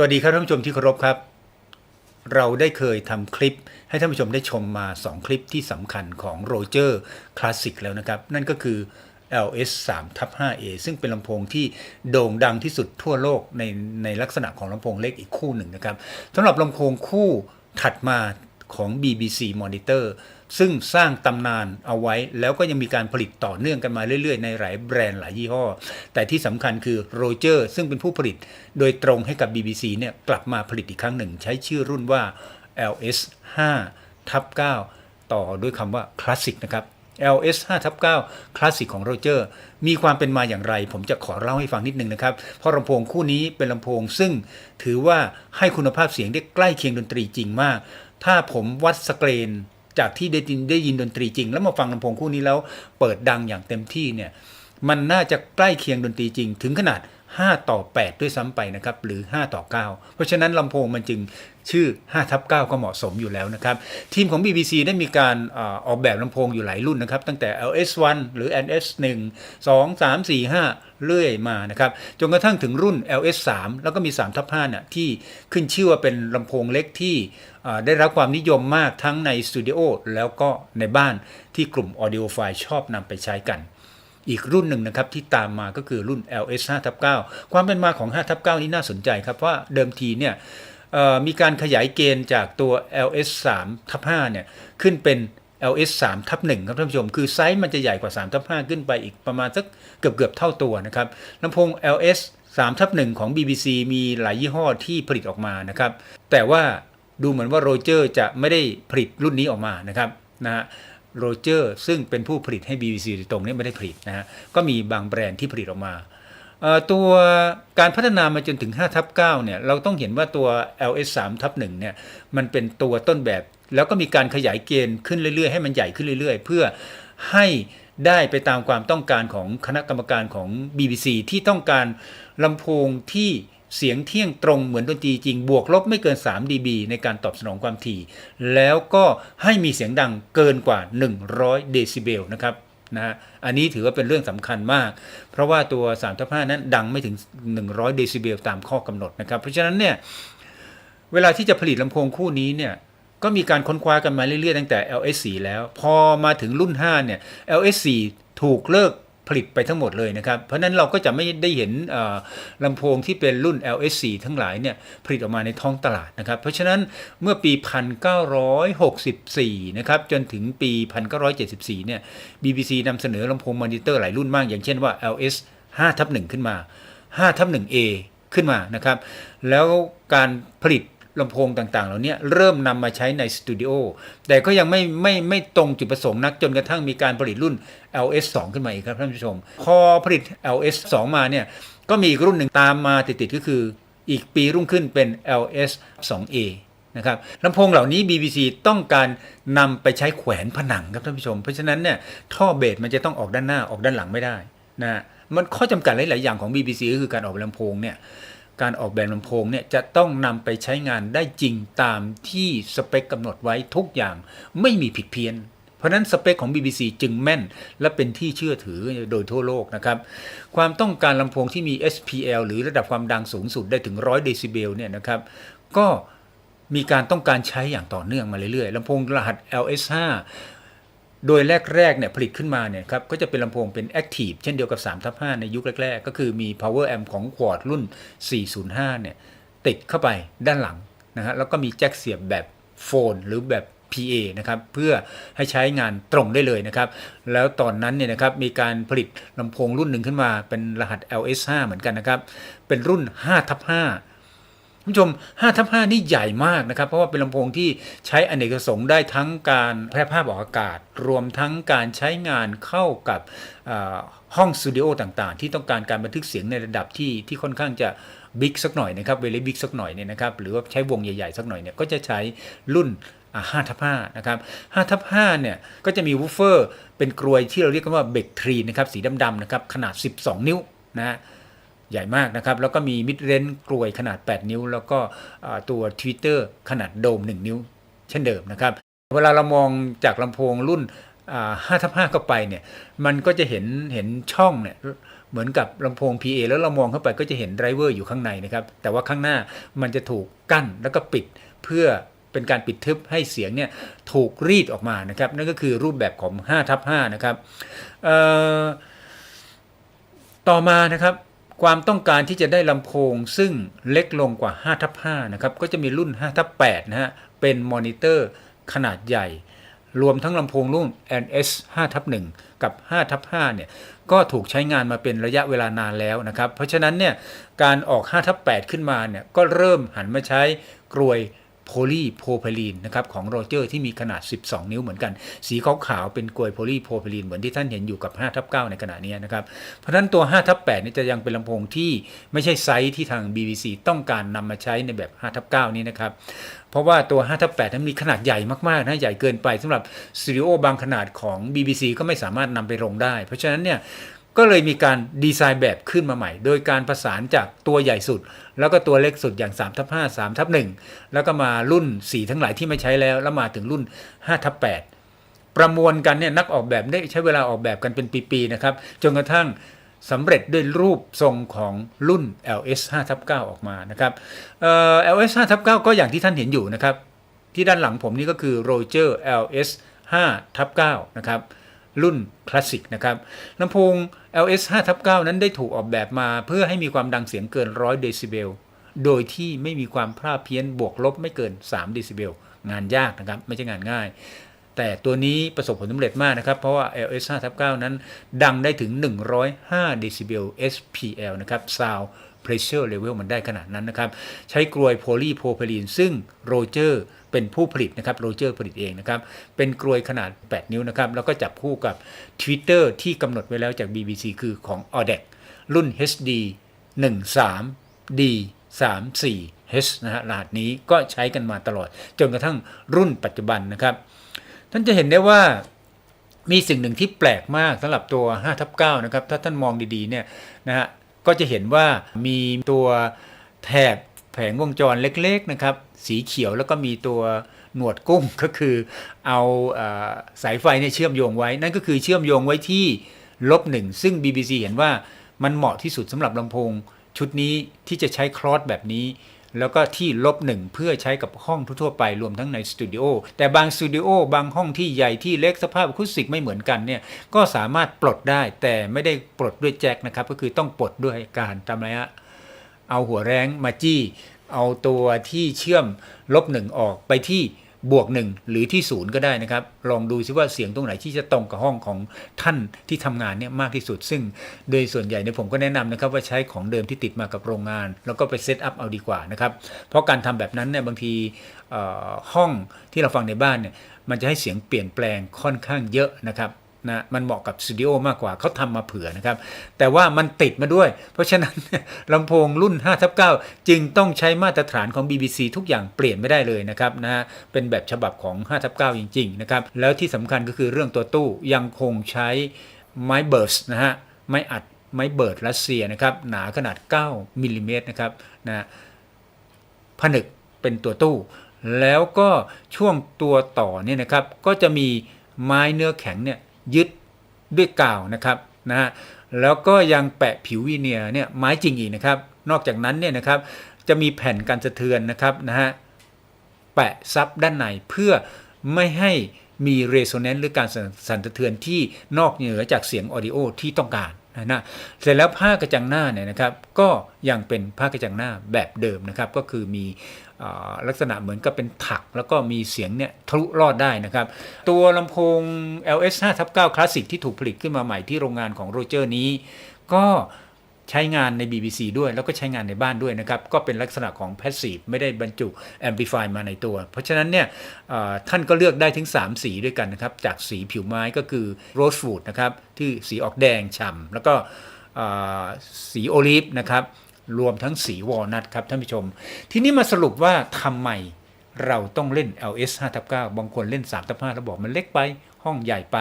วัสดีครับท่านผู้ชมที่เคารพครับ เราได้เคยทำคลิปให้ท่านผู้ชมได้ชมมา 2 คลิปที่สำคัญของโรเจอร์คลาสสิกแล้วนะครับ นั่นก็คือ LS 3ทับ 5A ซึ่งเป็นลำโพงที่โด่งดังที่สุดทั่วโลกในในลักษณะของลำโพงเล็กอีกคู่หนึ่งนะครับสำหรับลำโพงคู่ถัดมาของ BBC Monitor ซึ่งสร้างตำนานเอาไว้ แล้วก็ยังมีการผลิตต่อเนื่องกันมาเรื่อยๆ ในหลายแบรนด์หลายยี่ห้อ แต่ที่สำคัญคือโรเจอร์ซึ่งเป็นผู้ผลิตโดยตรงให้กับ BBC เนี่ยกลับมาผลิตอีกครั้งหนึ่ง ใช้ชื่อรุ่นว่า LS 5ทับ9ต่อด้วยคำว่าคลาสสิกนะครับ LS 5ทับ9คลาสสิกของโรเจอร์มีความเป็นมาอย่างไร ผมจะขอเล่าให้ฟังนิดนึงนะครับ เพราะลำโพงคู่นี้เป็นลำโพงซึ่งถือว่าให้คุณภาพเสียงได้ใกล้เคียงดนตรีจริงมาก ถ้าผมวัดสเกรน จากที่ได้ยินได้ยินดนตรีจริง แล้วมาฟังลำโพงคู่นี้แล้วเปิดดังอย่างเต็มที่เนี่ยมันน่าจะใกล้เคียงดนตรีจริง ถึงขนาด 5 ต่อ 8 ด้วยซ้ำไปนะครับ หรือ 5 ต่อ 9 เพราะฉะนั้นลำโพงมันจึง ชื่อ5ทับ9ก็เหมาะสมอยู่แล้วนะครับ ทีมของ BBC ได้มีการออกแบบลำโพงอยู่หลายรุ่นนะครับ ตั้งแต่ LS1 หรือ NS1 2 3 4 5 เรื่อยมานะครับจนกระทั่งถึงรุ่น LS3 แล้วก็มี3ทับ5น่ะที่ขึ้นชื่อว่าเป็นลำโพงเล็กที่ได้รับความนิยมมากทั้งในสตูดิโอแล้วก็ในบ้านที่กลุ่ม Audiophile ชอบนำไปใช้กันอีกรุ่นหนึ่งนะครับที่ตามมาก็คือรุ่น LS 5ทับ9ความเป็นมาของ5ทับ9นี้น่าสนใจครับเพราะว่าเดิมทีเนี่ย มีการขยายเกณฑ์จากตัว LS 3ทับ5เนี่ยขึ้นเป็น LS 3ทับ1ครับท่านผู้ชม คือไซส์มันจะใหญ่กว่า3ทับ5ขึ้นไปอีกประมาณสักเกือบเกือบเท่าตัวนะครับลำโพง LS 3ทับ1ของ BBC มีหลายยี่ห้อที่ผลิตออกมานะครับ แต่ว่าดูเหมือนว่าโรเจอร์จะไม่ได้ผลิตรุ่นนี้ออกมานะครับนะฮะโรเจอร์ซึ่งเป็นผู้ผลิตให้ BBC โดยตรงนี่ไม่ได้ผลิตนะฮะก็มีบางแบรนด์ที่ผลิตออกมา ตัวการพัฒนามาจนถึง5ทับ9เนี่ยเราต้องเห็นว่าตัว LS 3ทับ1เนี่ยมันเป็นตัวต้นแบบ แล้วก็มีการขยายเกณฑ์ขึ้นเรื่อยๆ ให้มันใหญ่ขึ้นเรื่อยๆ เพื่อให้ได้ไปตามความต้องการของคณะกรรมการของ BBC ที่ต้องการลำโพงที่เสียงเที่ยงตรงเหมือนดนตรีจริง บวกลบไม่เกิน 3 dB ในการตอบสนองความถี่ แล้วก็ให้มีเสียงดังเกินกว่า 100 เดซิเบลนะครับ นะฮะอันนี้ถือว่าเป็นเรื่องสำคัญมาก เพราะว่าตัว3ทับ5นั้นดังไม่ถึง 100 เดซิเบลตามข้อกำหนดนะครับ เพราะฉะนั้นเนี่ยเวลาที่จะผลิตลำโพงคู่นี้เนี่ยก็มีการค้นคว้ากันมาเรื่อยๆตั้งแต่ LS4 แล้ว พอมาถึงรุ่น 5 เนี่ย LS4 ถูกเลิก ผลิตไปทั้งหมดเลยนะครับ เพราะนั้นเราก็จะไม่ได้เห็นลำโพงที่เป็นรุ่น LS4 ทั้งหลายเนี่ยผลิตออกมาในท้องตลาดนะครับ เพราะฉะนั้นเมื่อปี 1964 นะครับจนถึงปี 1974 เนี่ย BBC นำเสนอลำโพงมอนิเตอร์หลายรุ่นมาก อย่างเช่นว่า LS 5ทับ1ขึ้นมา5ทับ 1A ขึ้นมานะครับ แล้วการผลิต ลำโพงต่างๆ เหล่านี้เริ่มนำมาใช้ในสตูดิโอแต่ก็ยังไม่ไม่ไม่ตรงจุดประสงค์นักจนกระทั่งมีการผลิตรุ่น LS 2 ขึ้นมาอีกครับท่านผู้ชม พอผลิต LS 2 มาเนี่ยก็มีอีกรุ่นหนึ่งตามมาติดๆก็คืออีกปีรุ่งขึ้นเป็น LS 2A นะครับลำโพงเหล่านี้ BBC ต้องการนำไปใช้แขวนผนังครับท่านผู้ชม เพราะฉะนั้นเนี่ยท่อเบสมันจะต้องออกด้านหน้าออกด้านหลังไม่ได้นะมันข้อจำกัดหลาย ๆ อย่างของ BBC ก็คือการออกลำโพงเนี่ย การออกแบบลำโพงเนี่ยจะต้องนำไปใช้งานได้จริงตามที่สเปคกำหนดไว้ทุกอย่างไม่มีผิดเพี้ยน เพราะนั้นสเปคของ BBC จึงแม่น และเป็นที่เชื่อถือโดยทั่วโลกนะครับ ความต้องการลำโพงที่มี SPL หรือระดับความดังสูงสุดได้ถึง 100 เดซิเบลเนี่ยนะครับ ก็มีการต้องการใช้อย่างต่อเนื่องมาเรื่อยๆลำโพงรหัส LS5 โดยแรกๆเนี่ยผลิตขึ้นมาเนี่ยครับก็จะเป็นลำโพงเป็น Active เช่นเดียวกับ3ทับ5ในยุคแรกๆ ก็คือมี Power Amp ของ Quad รุ่น 405 เนี่ยติดเข้าไปด้านหลังนะฮะแล้วก็มีแจ็คเสียบแบบโฟนหรือแบบ PA นะครับเพื่อให้ใช้งานตรงได้เลยนะครับ แล้วตอนนั้นเนี่ยนะครับมีการผลิตลำโพงรุ่นหนึ่งขึ้นมาเป็นรหัส LS5 เหมือนกันนะครับ เป็นรุ่น5ทับ5 ผู้ชม5ทับ5นี่ใหญ่มากนะครับ เพราะว่าเป็นลำโพงที่ใช้อเนกประสงค์ได้ทั้งการแพร่ภาพออกอากาศ รวมทั้งการใช้งานเข้ากับห้องสตูดิโอต่างๆ ที่ต้องการการบันทึกเสียงในระดับที่ที่ค่อนข้างจะบิ๊กสักหน่อยนะครับเวลีบิ๊กสักหน่อยเนี่ยนะครับหรือว่าใช้วงใหญ่ๆสักหน่อยเนี่ยก็จะใช้รุ่น5ทับ5นะครับ5ทับ5เนี่ยก็จะมีวูฟเฟอร์เป็นกรวยที่เราเรียกกันว่าเบกทรีนะครับสีดำๆนะครับขนาด 12 นิ้วนะฮะ ใหญ่มากนะครับ แล้วก็มีมิดเรนกลวยขนาด 8 นิ้ว แล้วก็ตัว Twitter ขนาดโดม 1 นิ้ว เช่นเดิมนะครับ เวลาเรามองจากลำโพงรุ่น5ทับ5เข้าไปเนี่ย มันก็จะเห็นเห็นช่องเนี่ยเหมือนกับลำโพง PA แล้วเรามองเข้าไปก็จะเห็นไดรเวอร์อยู่ข้างในนะครับ แต่ว่าข้างหน้ามันจะถูกกั้นแล้วก็ปิดเพื่อเป็นการปิดทึบให้เสียงเนี่ยถูกรีดออกมานะครับ นั่นก็คือรูปแบบของ5ทับ5นะครับต่อมานะครับ ความต้องการที่จะได้ลำโพงซึ่งเล็กลงกว่า5ทับ5นะครับก็จะมีรุ่น5ทับ8นะฮะเป็นมอนิเตอร์ขนาดใหญ่ รวมทั้งลำโพงรุ่น NS 5ทับ1กับ5ทับ5เนี่ยก็ถูกใช้งานมาเป็นระยะเวลานานแล้วนะครับ เพราะฉะนั้นเนี่ยการออก5ทับ8ขึ้นมาเนี่ยก็เริ่มหันมาใช้กรวย โพลีโพรพลีนนะครับของโรเจอร์ที่มีขนาด 12 นิ้วเหมือนกัน สีขาวๆเป็นกรวยโพลีโพรพลีนเหมือนที่ท่านเห็นอยู่กับ5ทับ9ในขณะนี้นะครับ เพราะฉะนั้นตัว5ทับ8นี่จะยังเป็นลำโพงที่ไม่ใช่ไซส์ที่ทาง BBC ต้องการนำมาใช้ในแบบ5ทับ9นี้นะครับเพราะว่าตัว5ทับ8นั้นมีขนาดใหญ่มากๆนะใหญ่เกินไปสำหรับสตูดิโอบางขนาดของ BBC ก็ไม่สามารถนำไปลงได้ เพราะฉะนั้นเนี่ย ก็เลยมีการดีไซน์แบบขึ้นมาใหม่ โดยการประสานจากตัวใหญ่สุด แล้วก็ตัวเล็กสุดอย่าง3ทับ5 3ทับ1แล้วก็มารุ่น4ทั้งหลายที่ไม่ใช้แล้ว แล้วมาถึงรุ่น5ทับ8ประมวลกันเนี่ยนักออกแบบได้ใช้เวลาออกแบบกันเป็นปีๆนะครับจนกระทั่งสำเร็จด้วยรูปทรงของรุ่น LS 5ทับ9ออกมานะครับเอ่อ LS 5ทับ9ก็อย่างที่ท่านเห็นอยู่นะครับ ที่ด้านหลังผมนี่ก็คือ Roger LS 5ทับ9นะครับ รุ่นคลาสสิกนะครับลำโพง LS 5ทับ9นั้นได้ถูกออกแบบมาเพื่อให้มีความดังเสียงเกิน 100 เดซิเบล โดยที่ไม่มีความพลาดเพี้ยนบวกลบไม่เกิน 3 เดซิเบล งานยากนะครับ ไม่ใช่งานง่าย แต่ตัวนี้ประสบผลสำเร็จมากนะครับ เพราะว่า LS 5ทับ9นั้น ดังได้ถึง 105เดซิเบล SPL นะครับ Sound Pressure Level มันได้ขนาดนั้นนะครับ ใช้กรวยโพลีโพรพิลีนซึ่งโรเจอร์เป็นผู้ผลิตนะครับโรเจอร์ผลิตเองนะครับ เป็นกรวยขนาด 8 นิ้วนะครับ แล้วก็จับคู่กับ Twitter ที่กำหนดไว้แล้วจาก BBC คือของ Audec รุ่น HD 13 D 34 H นะฮะรหัสนี้ก็ใช้กันมาตลอด จนกระทั่งรุ่นปัจจุบันนะครับ ท่านจะเห็นได้ว่ามีสิ่งหนึ่งที่แปลกมากสำหรับตัว5ทับ9นะครับ ถ้าท่านมองดีๆเนี่ยนะฮะก็จะเห็นว่ามีตัวแถบแผงวงจรเล็ก ๆนะครับ สีเขียวแล้วก็มีตัวหนวดกุ้งก็คือเอาออสายไฟเนี่ยเชื่อมโยงไว้ นั่นก็คือเชื่อมโยงไว้ที่ลบหนึ่งซึ่ง BBC เห็นว่ามันเหมาะที่สุดสำหรับลำโพงชุดนี้ที่จะใช้คลอสแบบนี้ แล้วก็ที่ลบหนึ่งเพื่อใช้กับห้องทั่วไปรวมทั้งในสตูดิโอแต่บางสตูดิโอบางห้องที่ใหญ่ที่เล็กสภาพอะคูสิกไม่เหมือนกันเนี่ยก็สามารถปลดได้แต่ไม่ได้ปลดด้วยแจ็คนะครับ ก็คือต้องปลดด้วยการทำอะไรฮะเอาหัวแรงมาจี้ เอาตัวที่เชื่อมลบหนึ่งออกไปที่ บวกหนึ่งหรือที่ศูนย์ก็ได้นะครับ ลองดูซิว่าเสียงตรงไหนที่จะตรงกับห้องของท่านที่ทำงานเนี่ยมากที่สุด ซึ่งโดยส่วนใหญ่เนี่ยผมก็แนะนำนะครับว่าใช้ของเดิมที่ติดมากับโรงงาน แล้วก็ไปเซตอัพเอาดีกว่านะครับเพราะการทำแบบนั้นเนี่ยบางทีห้องที่เราฟังในบ้านเนี่ยมันจะให้เสียงเปลี่ยนแปลงค่อนข้างเยอะนะครับ นะมันเหมาะกับสตูดิโอมากกว่าเขาทำมาเผื่อนะครับ แต่ว่ามันติดมาด้วย เพราะฉะนั้นลำโพงรุ่น5ทับ9จึงต้องใช้มาตรฐานของ BBC ทุกอย่างเปลี่ยนไม่ได้เลยนะครับนะฮะเป็นแบบฉบับของ5ทับ9จริงๆนะครับแล้วที่สำคัญก็คือเรื่องตัวตู้ยังคงใช้ไม้เบิร์สนะฮะไม้อัดไม้เบิร์ดรัสเซียนะครับหนาขนาด 9มิลลิเมตรนะครับนะผนึกเป็นตัวตู้ แล้วก็ช่วงตัวต่อเนี่ยนะครับก็จะมีไม้เนื้อแข็งเนี่ย ยึดด้วยกาวนะครับนะฮะแล้วก็ยังแปะผิววีเนียร์เนี่ยไม้จริงอีกนะครับ นอกจากนั้นเนี่ยนะครับจะมีแผ่นกันสะเทือนนะครับนะฮะแปะซับด้านในเพื่อไม่ให้มีเรโซแนนซ์หรือการสั่นสะเทือนที่นอกเหนือจากเสียงออดิโอที่ต้องการ นะเสร็จแล้วผ้ากระจังหน้าเนี่ยนะครับก็ยังเป็นผ้ากระจังหน้าแบบเดิมนะครับก็คือมีลักษณะเหมือนกับเป็นถักแล้วก็มีเสียงเนี่ยทะลุรอดได้นะครับ ตัวลำโพง LS 5ทับ9คลาสสิกที่ถูกผลิตขึ้นมาใหม่ที่โรงงานของโรเจอร์นี้ ก็ ใช้งานใน BBC ด้วยแล้วก็ใช้งานในบ้านด้วยนะครับ ก็เป็นลักษณะของ Passive ไม่ได้บรรจุ Amplify มาในตัว เพราะฉะนั้นเนี่ยท่านก็เลือกได้ถึง 3 สีด้วยกันนะครับ จากสีผิวไม้ก็คือ Rosewood นะครับที่สีออกแดงฉ่ำแล้วก็สีโอลีฟนะครับรวมทั้งสีวอลนัทครับท่านผู้ชม ทีนี้มาสรุปว่าทำไมเราต้องเล่น LS 5ทับ9บางคนเล่น3ทับ5แล้วบอกมันเล็กไปห้องใหญ่ไป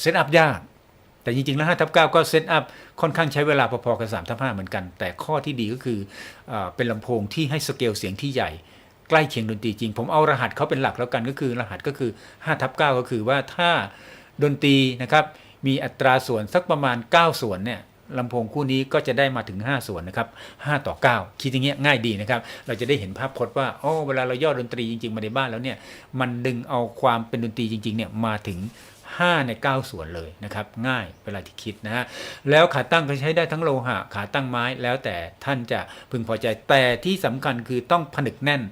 เซตอัพยาก แต่จริงๆ แล้ว5ทับ9ก็เซตอัพค่อนข้างใช้เวลาพอๆกับ3ทับ5เหมือนกัน แต่ข้อที่ดีก็คือเออเป็นลำโพงที่ให้สเกลเสียงที่ใหญ่ใกล้เคียงดนตรีจริง ผมเอารหัสเขาเป็นหลักแล้วกันก็คือ รหัสก็คือ5ทับ9ก็คือว่าถ้าดนตรีนะครับมีอัตราส่วนสักประมาณ 9 ส่วนเนี่ยลำโพงคู่นี้ก็จะได้มาถึง 5 ส่วนนะครับ 5 ต่อ 9 คิดอย่างเงี้ยง่ายดีนะครับ เราจะได้เห็นภาพพจน์ว่าอ๋อเวลาเราย่อดนตรีจริง ๆ มาในบ้านแล้วเนี่ย มันดึงเอาความเป็นดนตรีจริง ๆ เนี่ยมาถึง 5 ใน 9 ส่วนเลยนะครับ ง่ายเวลาที่คิดนะฮะแล้วขาตั้งก็ใช้ได้ทั้งโลหะ ขาตั้งไม้แล้วแต่ท่านจะพึงพอใจแต่ที่สำคัญคือต้องผนึกแน่น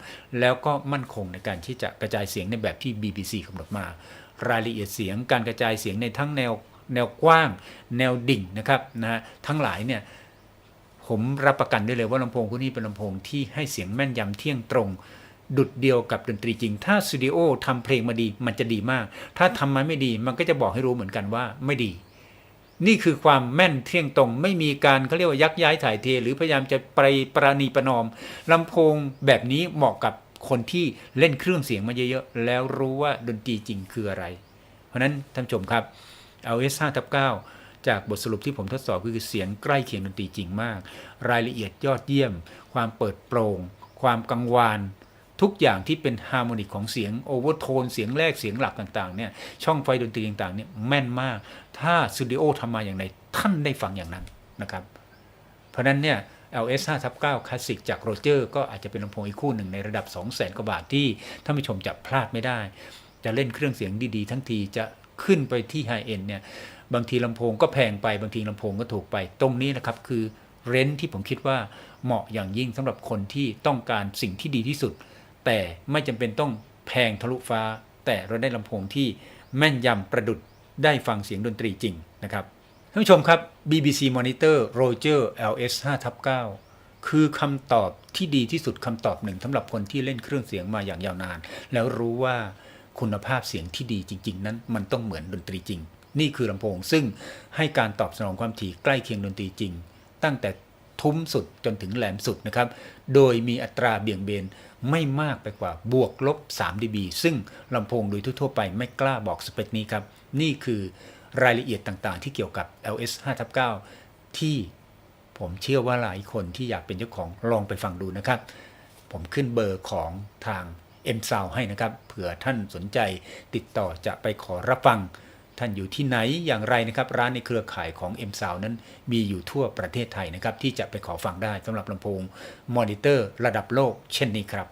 แล้วก็มั่นคงในการที่จะกระจายเสียงในแบบที่ BBC กำหนดมา รายละเอียดเสียงการกระจายเสียงในทั้งแนวแนวกว้าง แนวดิ่งนะครับนะฮะทั้งหลายเนี่ยผมรับประกันได้เลยว่าลำโพงคู่นี้เป็นลำโพงที่ให้เสียงแม่นยำเที่ยงตรง ดุดเดียวกับดนตรีจริง ถ้าสตูดิโอทำเพลงมาดีมันจะดีมาก ถ้าทำมาไม่ดีมันก็จะบอกให้รู้เหมือนกันว่าไม่ดี นี่คือความแม่นเที่ยงตรง ไม่มีการเขาเรียกว่ายักย้ายถ่ายเท หรือพยายามจะไปประนีประนอมลำโพงแบบนี้เหมาะกับคนที่เล่นเครื่องเสียงมาเยอะๆ แล้วรู้ว่าดนตรีจริงคืออะไร เพราะนั้นท่านชมครับ LS 5ทับ9จากบทสรุปที่ผมทดสอบคือเสียงใกล้เคียงดนตรีจริงมาก รายละเอียดยอดเยี่ยม ความเปิดโปร่ง ความกังวาน ทุกอย่างที่เป็นฮาร์โมนิกของเสียงโอเวอร์โทนเสียงแรกเสียงหลักต่างๆเนี่ยช่องไฟดนตรีต่างๆเนี่ยแม่นมาก ถ้าสตูดิโอทำมาอย่างไรท่านได้ฟังอย่างนั้นนะครับ เพราะนั้นเนี่ย LS 5ทับ9คลาสสิกจากโรเจอร์ก็อาจจะเป็นลำโพงอีกคู่หนึ่งในระดับ 2 0 0 0 0 0กว่าบาทที่ท่านผู้ชมจะพลาดไม่ได้ จะเล่นเครื่องเสียงดีๆ ทั้งทีจะขึ้นไปที่ไฮเอ็นเนี่ยบางทีลำโพงก็แพงไปบางทีลำโพงก็ถูกไป ตรงนี้นะครับคือเรนที่ผมคิดว่าเหมาะอย่างยิ่งสำหรับคนที่ต้องการสิ่งที่ดีที่สุด แต่ไม่จำเป็นต้องแพงทะลุฟ้า แต่เราได้ลำโพงที่แม่นยำประดุดได้ฟังเสียงดนตรีจริงนะครับท่านผู้ชมครับ BBC Monitor Roger LS 5ทับ9คือคำตอบที่ดีที่สุดคำตอบหนึ่งสำหรับคนที่เล่นเครื่องเสียงมาอย่างยาวนาน แล้วรู้ว่าคุณภาพเสียงที่ดีจริง ๆ นั้น มันต้องเหมือนดนตรีจริง นี่คือลำโพงซึ่งให้การตอบสนองความถี่ใกล้เคียงดนตรีจริง ตั้งแต่ ทุ้มสุดจนถึงแหลมสุดนะครับ โดยมีอัตราเบี่ยงเบนไม่มากไปกว่าบวกลบ 3 dB ซึ่งลำโพงโดยทั่วไปไม่กล้าบอกสเปคนี้ครับ นี่คือรายละเอียดต่างๆ ที่เกี่ยวกับ LS 5 9 ที่ผมเชื่อว่าหลายคนที่อยากเป็นเจ้าของลองไปฟังดูนะครับ ผมขึ้นเบอร์ของทาง M s o u n d ให้นะครับ เผื่อท่านสนใจติดต่อจะไปขอรับฟัง ท่านอยู่ที่ไหนอย่างไรนะครับ ร้านในเครือข่ายของ M s o u n d นั้นมีอยู่ทั่วประเทศไทยนะครับ ที่จะไปขอฟังได้สำหรับลำโพงมอนิเตอร์ระดับโลกเช่นนี้ครับ